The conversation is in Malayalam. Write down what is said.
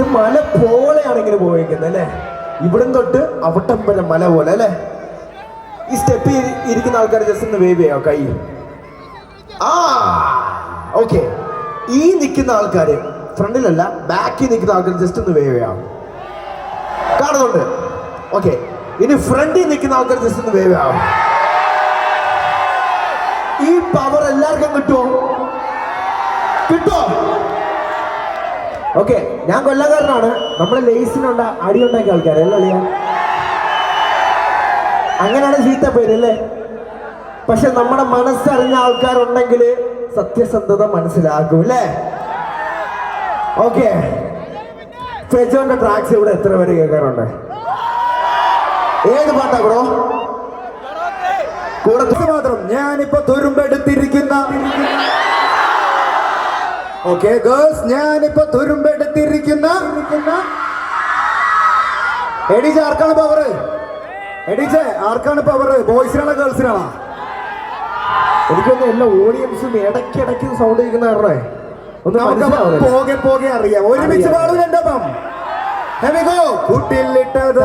ഇത് മല പോലെയാണ് ഇങ്ങനെ പോയിരിക്കുന്നത് അല്ലേ? ഇവിടം തൊട്ട് അവിട്ടം വരെ മല പോലെ അല്ലേ? ഈ സ്റ്റെപ്പ് ഇരിക്കുന്ന ആൾക്കാർ ജസ്റ്റ് ഒന്ന് വേവ് ചെയ്യാം കൈ. ആ ഓക്കെ ഈ നിൽക്കുന്ന ആൾക്കാർ ഫ്രണ്ടിലല്ല ബാക്കിൽ നിൽക്കുന്ന ആൾക്കാർ ജസ്റ്റ് ഒന്ന് വേവ് ചെയ്യാം. കാണുന്നുണ്ട്? ഓക്കെ ഇനി ഫ്രണ്ടിൽ നിൽക്കുന്ന ആൾക്കാർ ജസ്റ്റ് ഒന്ന് വേവ് ചെയ്യാം. ഈ പവർ എല്ലാവർക്കും കിട്ടുമോ കിട്ടുമോ ഓക്കെ ഞാൻ കൊല്ലക്കാരനാണ്. നമ്മുടെ ലേസിനുണ്ട അടി ഉണ്ടാക്കി ആൾക്കാരല്ലേ അളിയ? അങ്ങനെയാണ് ചീത്ത പേര് അല്ലേ? പക്ഷെ നമ്മുടെ മനസ്സറിഞ്ഞ ആൾക്കാരുണ്ടെങ്കിൽ സത്യസന്ധത മനസ്സിലാക്കും അല്ലേ? ഓക്കെ. ഫെജോന്റെ ട്രാക്സ് ഇവിടെ എത്ര പേര് കേൾക്കാറുണ്ട്? ഏത് പാട്ടാ കൂടെ ഇത് മാത്രം ഞാനിപ്പോ തുരുമ്പെടുത്തിരിക്കുന്ന ഓക്കെ ഗേൾസ് ഞാനിപ്പോ തുരുമ്പെടുത്തിരിക്കുന്ന എഡിജ് ആർക്കാണ് പവർ എഡിജ് ആർക്കാണ് പവർ ബോയ്സിനാണോ ഗേൾസിനാണോ എനിക്കൊന്നും എല്ലാ ഓഡിയൻസും ഇടയ്ക്കിടയ്ക്ക് സൗണ്ട് കേൾക്കുന്ന ആരുടെ നമുക്ക് പോകെ പോകെ അറിയാം. ഒരുമിച്ച് പാടുന്നുണ്ടപ്പം കൂട്ടിലിട്ടത്